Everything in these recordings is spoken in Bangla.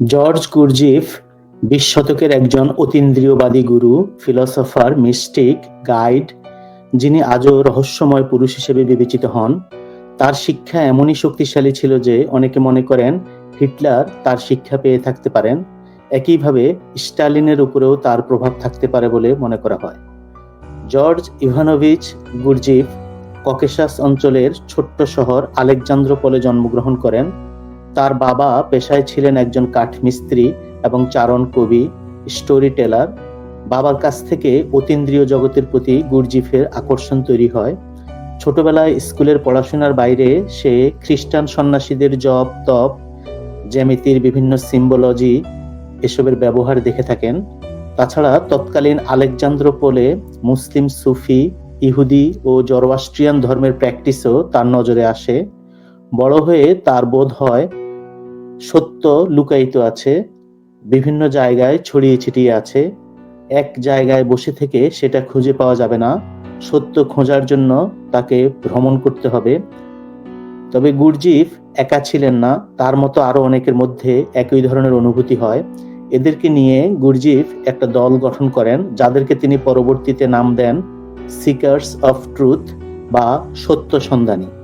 জর্জ গুরজিফ বিশ শতকের একজন অতীন্দ্রিয়বাদী গুরু, ফিলসফার, মিস্টিক, গাইড, যিনি আজও রহস্যময় পুরুষ হিসেবে বিবেচিত হন, তার শিক্ষা এমনই শক্তিশালী ছিল যে অনেকে মনে করেন হিটলার তার শিক্ষা পেয়ে থাকতে পারেন। একইভাবে স্টালিনের উপরেও তার প্রভাব থাকতে পারে বলে মনে করা হয়। জর্জ ইভানোভিচ গুরজিফ ককেশাস অঞ্চলের ছোট্ট শহর আলেকজান্দ্রোপলে জন্মগ্রহণ করেন। তার বাবা পেশায় ছিলেন একজন কাঠমিস্ত্রি এবং চারণ কবি স্টোরি টেলার বাবার কাছ থেকে অতীন্দ্রিয় জগতের প্রতি গুরজিফের আকর্ষণ তৈরি হয়। ছোটবেলায় স্কুলের পড়াশোনার বাইরে সে খ্রিস্টান সন্ন্যাসীদের জপ, তপ, জ্যামিতির বিভিন্ন সিম্বোলজি এসবের ব্যবহার দেখে থাকেন। তাছাড়া তৎকালীন আলেকজান্দ্র পোলে মুসলিম সুফি, ইহুদি ও জরোয়াস্ট্রিয়ান ধর্মের প্র্যাকটিসও তার নজরে আসে। বড় হয়ে তার বোধ হয় সত্য লুকায়িত আছে, বিভিন্ন জায়গায় ছড়িয়ে ছিটিয়ে আছে, এক জায়গায় বসে থেকে সেটা খুঁজে পাওয়া যাবে না, সত্য খোঁজার জন্য তাকে ভ্রমণ করতে হবে। তবে গুরজিফ একা ছিলেন না, তার মতো আরও অনেকের মধ্যে একই ধরনের অনুভূতি হয়। এদেরকে নিয়ে গুরজিফ একটা দল গঠন করেন, যাদেরকে তিনি পরবর্তীতে নাম দেন সিকার্স অফ ট্রুথ বা সত্য সন্ধানী।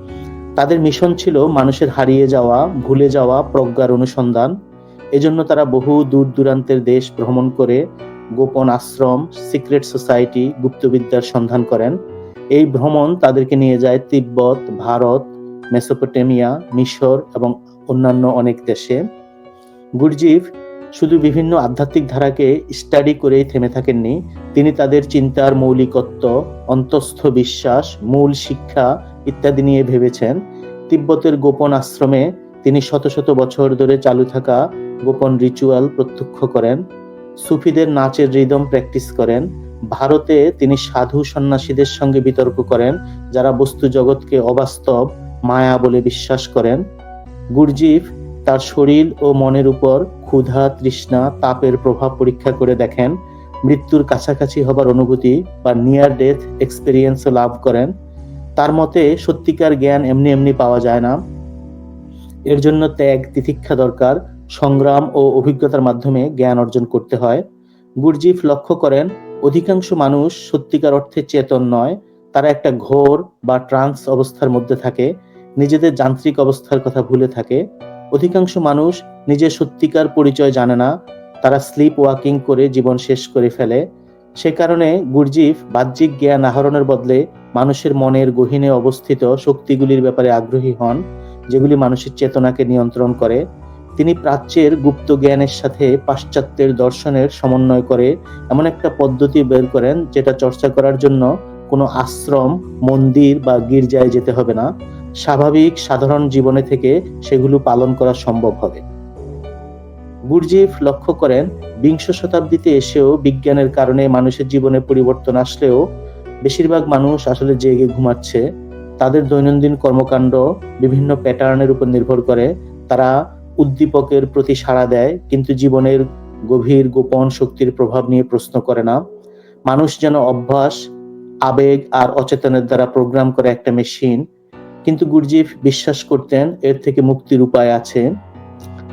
তাদের মিশন ছিল মানুষের হারিয়ে যাওয়া, ভুলে যাওয়া প্রজ্ঞার অনুসন্ধান। এজন্য তারা বহু দূর দূরান্তের দেশ ভ্রমণ করে গোপন আশ্রম, সিক্রেট সোসাইটি, গুপ্তবিদ্যার সন্ধান করেন। এই ভ্রমণ তাদেরকে নিয়ে যায় তিব্বত, ভারত, মেসোপটেমিয়া, মিশর এবং অন্যান্য অনেক দেশে। গুরজিফ শুধু বিভিন্ন আধ্যাত্মিক ধারাকে স্টাডি করেই থেমে থাকেননি, তিনি তাদের চিন্তার মৌলিকত্ব, অন্তস্থ বিশ্বাস, মূল শিক্ষা ইত্যাদি নিয়ে ভেবেছেন। তিব্বতের গোপন আশ্রমে তিনি শত শত বছর ধরে চালু থাকা গোপন রিচুয়াল প্রত্যক্ষ করেন। সুফিদের নাচের রিদম প্র্যাকটিস করেন। ভারতে তিনি সাধু সন্ন্যাসীদের সঙ্গে বিতর্ক করেন, যারা বস্তু জগৎকে অবাস্তব, মায়া বলে বিশ্বাস করেন। গুরজিফ তার শরীর ও মনের উপর ক্ষুধা, তৃষ্ণা, তাপের প্রভাব পরীক্ষা করে দেখেন। মৃত্যুর কাছাকাছি হবার অনুভূতি বা নিয়ার ডেথ এক্সপেরিয়েন্সও লাভ করেন। তার মতে সত্যিকার জ্ঞান এমনি এমনি পাওয়া যায় না। এর জন্য ত্যাগ, তিতিক্ষা দরকার, সংগ্রাম ও অভিজ্ঞতার মাধ্যমে জ্ঞান অর্জন করতে হয়। গুরজিফ লক্ষ্য করেন, অধিকাংশ মানুষ সত্যিকার অর্থে চেতন নয়, তারা একটা ঘোর বা ট্রান্স অবস্থার মধ্যে থাকে, নিজেদের যান্ত্রিক অবস্থার কথা ভুলে থাকে। অধিকাংশ মানুষ নিজের সত্যিকার পরিচয় জানে না, তারা স্লিপ ওয়াকিং করে জীবন শেষ করে ফেলে। সে কারণে গুরজিফ বাহ্যিক জ্ঞান আহরণের বদলে মানুষের মনের গহীনে অবস্থিত শক্তিগুলির ব্যাপারে আগ্রহী হন, যেগুলি মানুষের চেতনাকে নিয়ন্ত্রণ করে। তিনি প্রাচ্যের গুপ্ত জ্ঞানের সাথে পাশ্চাত্যের দর্শনের সমন্বয় করে এমন একটা পদ্ধতি বের করেন, যেটা চর্চা করার জন্য কোনো আশ্রম, মন্দির বা গির্জায় যেতে হবে না। স্বাভাবিক, সাধারণ জীবনে থেকে সেগুলো পালন করা সম্ভব হবে। গুরজিফ লক্ষ্য করেন, বিংশ শতাব্দীতে এসেও বিজ্ঞানের কারণে মানুষের জীবনে পরিবর্তন আসলেও বেশিরভাগ মানুষ আসলে জেগে ঘুমাচ্ছে। তাদের দৈনন্দিন কর্মকাণ্ড বিভিন্ন প্যাটার্নের উপর নির্ভর করে। তারা উদ্দীপকের প্রতি সাড়া দেয়, কিন্তু জীবনের গভীর গোপন শক্তির প্রভাব নিয়ে প্রশ্ন করে না। মানুষ যেন অভ্যাস, আবেগ আর অচেতনের দ্বারা প্রোগ্রাম করে একটা মেশিন, কিন্তু গুরজিফ বিশ্বাস করতেন এর থেকে মুক্তির উপায় আছে।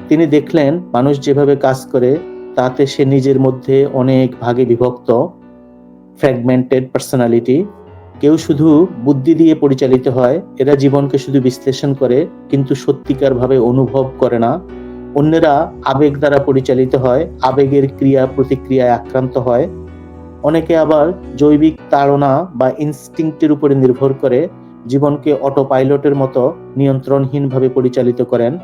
তিনি দেখলেন, মানুষ যেভাবে কাজ করে, তাতে সে নিজের মধ্যে অনেক ভাগে বিভক্ত। ফ্র্যাগমেন্টেড পার্সোনালিটি কেউ শুধু বুদ্ধি দিয়ে পরিচালিত হয়, এরা জীবনকে শুধু বিশ্লেষণ করে, কিন্তু সত্যিকারভাবে অনুভব করে না। অন্যেরা আবেগ দ্বারা পরিচালিত হয়, আবেগের ক্রিয়া প্রতিক্রিয়ায় আক্রান্ত হয়। অনেকে আবার জৈবিক তাড়না বা ইনস্টিংক্টের উপরে নির্ভর করে, জীবনকে অটো পাইলটের মতো নিয়ন্ত্রণহীনভাবে পরিচালিত করেন।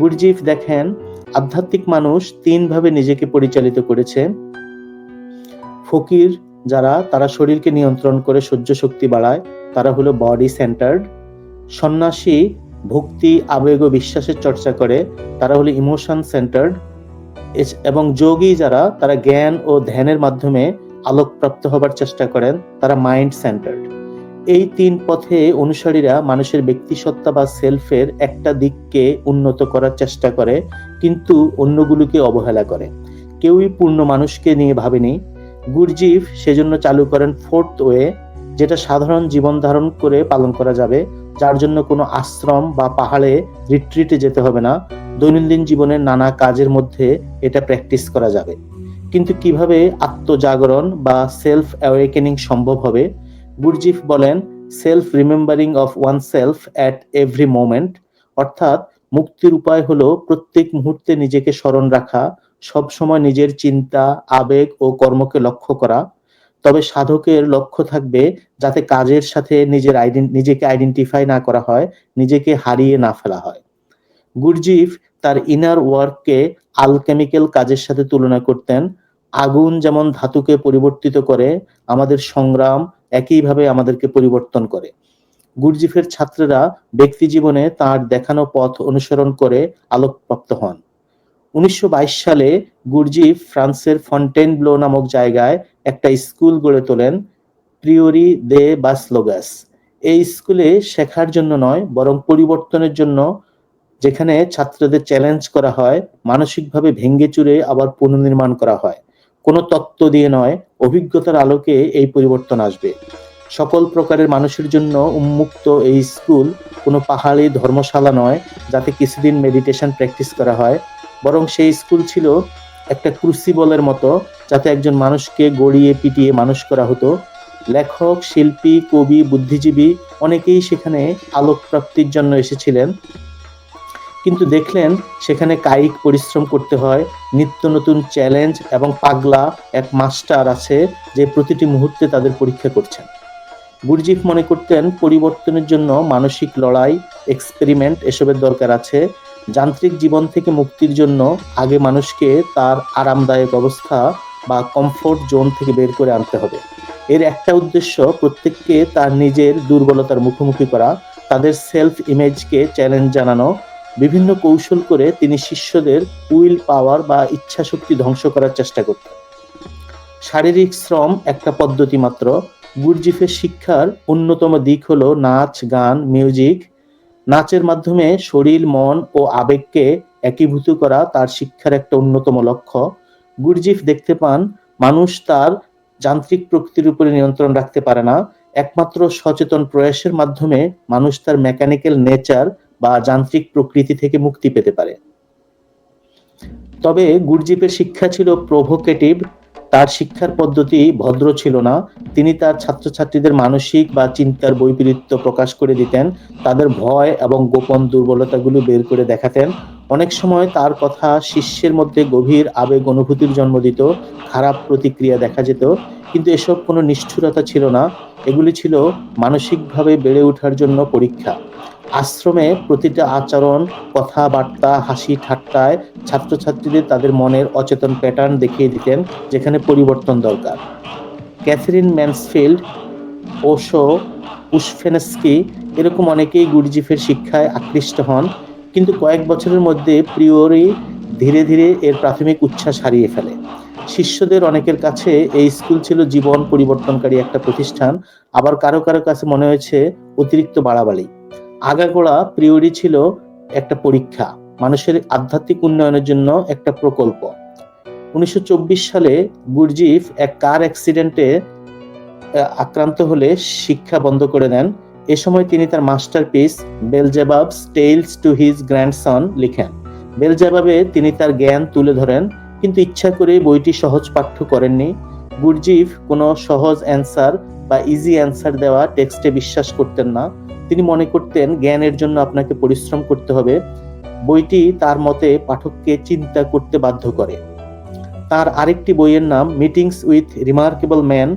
গুরজিফ দেখেন, আধ্যাত্মিক মানুষ তিনভাবে নিজেকে পরিচালিত করেছে। ফকির যারা, তারা শরীরকে নিয়ন্ত্রণ করে সহ্য শক্তি বাড়ায়, তারা হলো বডি সেন্টার্ড সন্ন্যাসী, ভক্তি, আবেগ ও বিশ্বাসের চর্চা করে, তারা হলো ইমোশন সেন্টার্ড এবং যোগী যারা, তারা জ্ঞান ও ধ্যানের মাধ্যমে আলোকপ্রাপ্ত হবার চেষ্টা করেন, তারা মাইন্ড সেন্টার্ড এই তিন পথে অনুসারীরা মানুষের ব্যক্তিসত্তা বা সেলফের একটা দিককে উন্নত করার চেষ্টা করে, কিন্তু অন্যগুলোকে অবহেলা করে। কেউই পূর্ণ মানুষকে নিয়ে ভাবেনি গুরজিফ সেজন্য চালু করেন ফোর্থ ওয়ে, যেটা সাধারণ জীবন ধারণ করে পালন করা যাবে, যার জন্য কোনো আশ্রম বা পাহাড়ে রিট্রিটে যেতে হবে না। দৈনন্দিন জীবনের নানা কাজের মধ্যে এটা প্র্যাকটিস করা যাবে। কিন্তু কীভাবে আত্মজাগরণ বা সেলফ অ্যাওয়েকেনিং সম্ভব হবে? গুরজিফ বলেন self remembering of one self at every moment অর্থাৎ মুক্তির উপায় হলো প্রত্যেক মুহূর্তে নিজেকে স্মরণ রাখা সব সময় নিজের চিন্তা, আবেগ ও কর্মকে লক্ষ্য করা। তবে সাধকের লক্ষ্য থাকবে যাতে কাজের সাথে নিজের নিজেকে আইডেন্টিফাই না করা হয়, নিজেকে হারিয়ে না ফেলা হয়। গুরজিফ তার ইনার ওয়ার্ককে আলকেমিক্যাল কাজের সাথে তুলনা করতেন। আগুন যেমন ধাতুকে পরিবর্তিত করে, আমাদের সংগ্রাম একইভাবে আমাদেরকে পরিবর্তন করে। গুরজিফের ছাত্ররা ব্যক্তি জীবনে তার দেখানো পথ অনুসরণ করে আলোকপ্রাপ্ত হন। উনিশশো বাইশ সালে গুরজিফ ফ্রান্সের ফন্টেন ব্লো নামক জায়গায় একটা স্কুল গড়ে তোলেন প্রিওরি দে বাসলোগাস। এই স্কুলে শেখার জন্য নয়, বরং পরিবর্তনের জন্য, যেখানে ছাত্রদের চ্যালেঞ্জ করা হয়, মানসিকভাবে ভেঙ্গে চুরে আবার পুনর্নির্মাণ করা হয়। কোনো তত্ত্ব দিয়ে নয়, অভিজ্ঞতার আলোকে এই পরিবর্তন আসবে। সকল প্রকারের মানুষের জন্য উন্মুক্ত এই স্কুল কোনো পাহাড়ি ধর্মশালা নয়, যাতে কিছুদিন মেডিটেশন প্র্যাকটিস করা হয়। বরং সেই স্কুল ছিল একটা ক্রুসিবলের মতো, যাতে একজন মানুষকে গড়িয়ে পিটিয়ে মানুষ করা হতো। লেখক, শিল্পী, কবি, বুদ্ধিজীবী অনেকেই সেখানে আলোক প্রাপ্তির জন্য এসেছিলেন। কিন্তু দেখলেন সেখানে কায়িক পরিশ্রম করতে হয়, নিত্য নতুন চ্যালেঞ্জ এবং পাগলা এক মাস্টার আছে যে প্রতিটি মুহূর্তে তাদের পরীক্ষা করছেন। গুরজিফ মনে করতেন, পরিবর্তনের জন্য মানসিক লড়াই, এক্সপেরিমেন্ট এসবের দরকার আছে যান্ত্রিক জীবন থেকে মুক্তির জন্য আগে মানুষকে তার আরামদায়ক অবস্থা বা কমফোর্ট জোন থেকে বের করে আনতে হবে। এর একটা উদ্দেশ্য প্রত্যেককে তার নিজের দুর্বলতার মুখোমুখি করা, তাদের সেলফ ইমেজকে চ্যালেঞ্জ জানানো, বিভিন্ন কৌশল করে তিনি শিষ্যদের উইল পাওয়ার বা ইচ্ছা শক্তি ধ্বংস করার চেষ্টা করতেন শারীরিক শ্রম একটা পদ্ধতি মাত্র। গুরজিফের শিক্ষার অন্যতম দিক হলো নাচ, গান মিউজিক নাচের মাধ্যমে শরীর, মন ও আবেগকে একীভূত করা তার শিক্ষার একটা অন্যতম লক্ষ্য। গুরজিফ দেখতে পান, মানুষ তার যান্ত্রিক প্রকৃতির উপরে নিয়ন্ত্রণ রাখতে পারে না। একমাত্র সচেতন প্রয়াসের মাধ্যমে মানুষ তার মেকানিক্যাল নেচার বা যান্ত্রিক প্রকৃতি থেকে মুক্তি পেতে পারে। তবে গুরজিপের শিক্ষা ছিল প্রভোকেটিভ তার শিক্ষার পদ্ধতি ভদ্র ছিল না। তিনি তার ছাত্রছাত্রীদের মানসিক বা চিন্তার বৈপরীত্য প্রকাশ করে দিতেন, তাদের ভয় এবং গোপন দুর্বলতাগুলো বের করে দেখাতেন। অনেক সময় তার কথা শিষ্যের মধ্যে গভীর আবেগ অনুভূতির জন্ম দিত, খারাপ প্রতিক্রিয়া দেখা যেত, কিন্তু এসব কোনো নিষ্ঠুরতা ছিল না। এগুলি ছিল মানসিকভাবে বেড়ে ওঠার জন্য পরীক্ষা। আশ্রমে প্রতিটা আচরণ, কথাবার্তা, হাসি ঠাট্টায় ছাত্রছাত্রীদের তাদের মনের অচেতন প্যাটার্ন দেখিয়ে দিতেন, যেখানে পরিবর্তন দরকার। ক্যাথরিন ম্যান্সফিল্ড, ওশো উসফেনস্কি এরকম অনেকেই গুরজিফের শিক্ষায় আকৃষ্ট হন। কিন্তু কয়েক বছরের মধ্যে প্রিয়রি ধীরে ধীরে এর প্রাথমিক উচ্ছ্বাস হারিয়ে ফেলে। শিষ্যদের অনেকের কাছে এই স্কুল ছিল জীবন পরিবর্তনকারী একটা প্রতিষ্ঠান, আবার কারও কারও কাছে মনে হয়েছে অতিরিক্ত বাড়াবাড়ি। আগাগোড়া প্রিয়রি ছিল একটা পরীক্ষা, মানুষের আধ্যাত্মিক উন্নয়নের জন্য একটা প্রকল্প। উনিশশো চব্বিশ সালে গুরজিফ এক কার অ্যাক্সিডেন্টে আক্রান্ত হলে শিক্ষা বন্ধ করে দেন এ সময় তিনি তার masterpiece, Beelzebub's tales to his grandson লিখেন। বেলজেবাবে তিনি তার জ্ঞান তুলে ধরেন, কিন্তু ইচ্ছা করে বইটি সহজ পাঠ্য করেননি। গুরজিফ কোনো সহজ অ্যান্সার বা ইজি অ্যান্সার দেওয়া টেক্সটে বিশ্বাস করতেন না। তিনি মনে করতেন জ্ঞানের জন্য আপনাকে পরিশ্রম করতে হবে। বইটি তার মতে পাঠককে চিন্তা করতে বাধ্য করে। তার আরেকটি বইয়ের নাম মিটিংস উইথ রিমার্কেবল ম্যান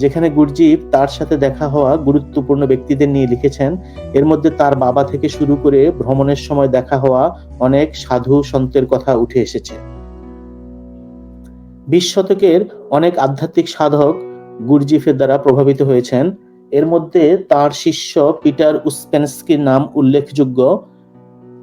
যেখানে গুরজিফ তার সাথে দেখা হওয়া গুরুত্বপূর্ণ ব্যক্তিদের নিয়ে লিখেছেন। এর মধ্যে তার বাবা থেকে শুরু করে ভ্রমণের সময় দেখা হওয়া অনেক সাধু সন্তের কথা উঠে এসেছে। বিশ শতকের অনেক আধ্যাত্মিক সাধক গুরজিফের দ্বারা প্রভাবিত হয়েছেন। এর মধ্যে তার শিষ্য পিটার উসপেনস্কির নাম উল্লেখযোগ্য।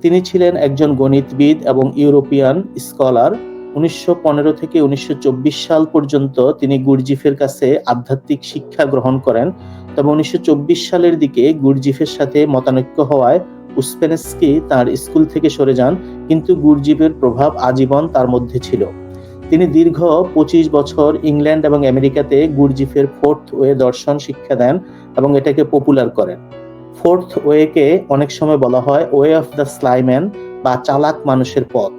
তিনি ছিলেন একজন গণিতবিদ এবং ইউরোপিয়ান স্কলার। উনিশশো পনেরো থেকে উনিশশো চব্বিশ সাল পর্যন্ত তিনি গুরজিফের কাছে আধ্যাত্মিক শিক্ষা গ্রহণ করেন। তবে উনিশশো চব্বিশ সালের দিকে গুরজিফের সাথে মতানৈক্য হওয়ায় উসপেনস্কি তার স্কুল থেকে সরে যান, কিন্তু গুরজিফের প্রভাব আজীবন তার মধ্যে ছিল। তিনি দীর্ঘ পঁচিশ বছর ইংল্যান্ড এবং আমেরিকাতে গুরজিফের ফোর্থ ওয়ে দর্শন শিক্ষা দেন এবং এটাকে পপুলার করেন। ফোর্থ ওয়েকে অনেক সময় বলা হয় ওয়ে অফ দ্য স্লাইম্যান বা চালাক মানুষের পথ।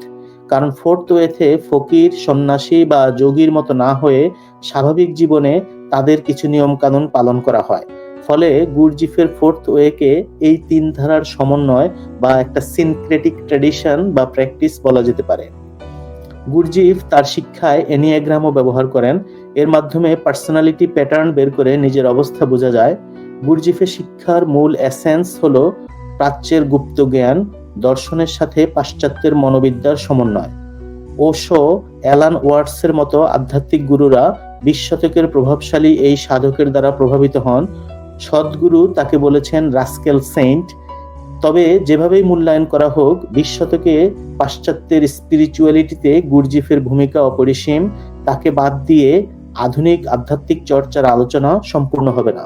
কারণ ফোর্থ ওয়েতে ফকির, সন্ন্যাসী বা যোগীর মতো না হয়ে স্বাভাবিক জীবনে তাদের কিছু নিয়ম কানুন পালন করা হয়। ফলে গুরজিফের ফোর্থ ওয়েকে এই তিন ধারার সমন্বয় বা একটা সিনক্রেটিক ট্র্যাডিশন বা প্র্যাকটিস বলা যেতে পারে। গুরজিফ তার শিক্ষায় এনিয়াগ্রামও ব্যবহার করেন। এর মাধ্যমে পার্সোনালিটি প্যাটার্ন বের করে নিজের অবস্থা বোঝা যায়। গুরজিফের শিক্ষার মূল এসেন্স হলো প্রাচ্যের গুপ্ত জ্ঞান দর্শনের সাথে পাশ্চাত্যের মনোবিদ্যার সমন্বয়। ওশো অ্যালান ওয়ার্ডসের মতো আধ্যাত্মিক গুরুরা বিশ শতকের প্রভাবশালী এই সাধকের দ্বারা প্রভাবিত হন। সদ্গুরু তাকে বলেছেন রাস্কেল সেন্ট তবে যেভাবেই মূল্যায়ন করা হোক বিশ শতকে পাশ্চাত্যের স্পিরিচুয়ালিটিতে গুরজিফের ভূমিকা অপরিসীম। তাকে বাদ দিয়ে আধুনিক আধ্যাত্মিক চর্চার আলোচনা সম্পূর্ণ হবে না।